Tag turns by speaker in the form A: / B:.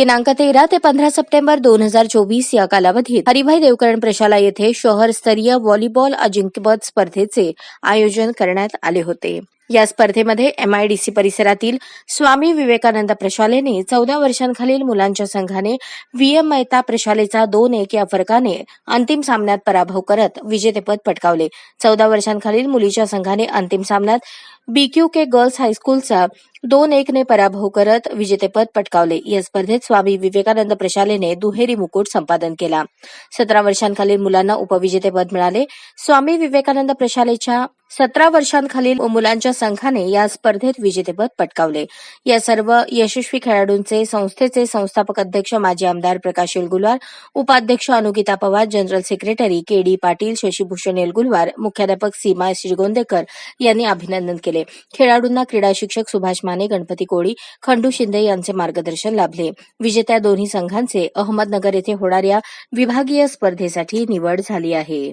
A: दिनांक तेरा ते पंधरा सप्टेंबर दोन हजार चोवीस या कालावधीत हरिभाई देवकरण प्रशाला येथे शहरस्तरीय व्हॉलीबॉल अजिंक्यपद स्पर्धेचे आयोजन करण्यात आले होते. या स्पर्धेमध्ये एमआयडीसी परिसरातील स्वामी विवेकानंद प्रशालेने चौदा वर्षांखालील मुलांच्या संघाने व्हीएम मेहता प्रशालेचा दोन एक या फरकाने अंतिम सामन्यात पराभव करत विजेतेपद पटकावले. चौदा वर्षांखालील मुलीच्या संघाने अंतिम सामन्यात बीक्यू के गर्ल्स हायस्कूलचा दोन एक ने पराभव करत विजेतेपद पटकावले. या स्पर्धेत स्वामी विवेकानंद प्रशालेने दुहेरी मुकुट संपादन केला. सतरा वर्षांखालील मुलांना उपविजेतेपद मिळाले. स्वामी विवेकानंद प्रशालेच्या सतरा वर्षांखालील मुलांच्या संघाने या स्पर्धेत विजेतेपद पटकावले. या सर्व यशस्वी खेळाडूंचे संस्थेचे संस्थापक अध्यक्ष माजी आमदार प्रकाश येलगुलवार उपाध्यक्ष Anukita Pawar general secretary K D Patil Shashibhushan Yelgulwar मुख्याध्यापक सीमा श्रीगोंदेकर यांनी अभिनंदन केले. खेळाडूंना क्रीडा शिक्षक सुभाष माने गणपती कोळी खंडू शिंदे यांचे मार्गदर्शन लाभले. विजेत्या दोन्ही संघांचे अहमदनगर येथे होणाऱ्या विभागीय स्पर्धेसाठी निवड झाली आहे.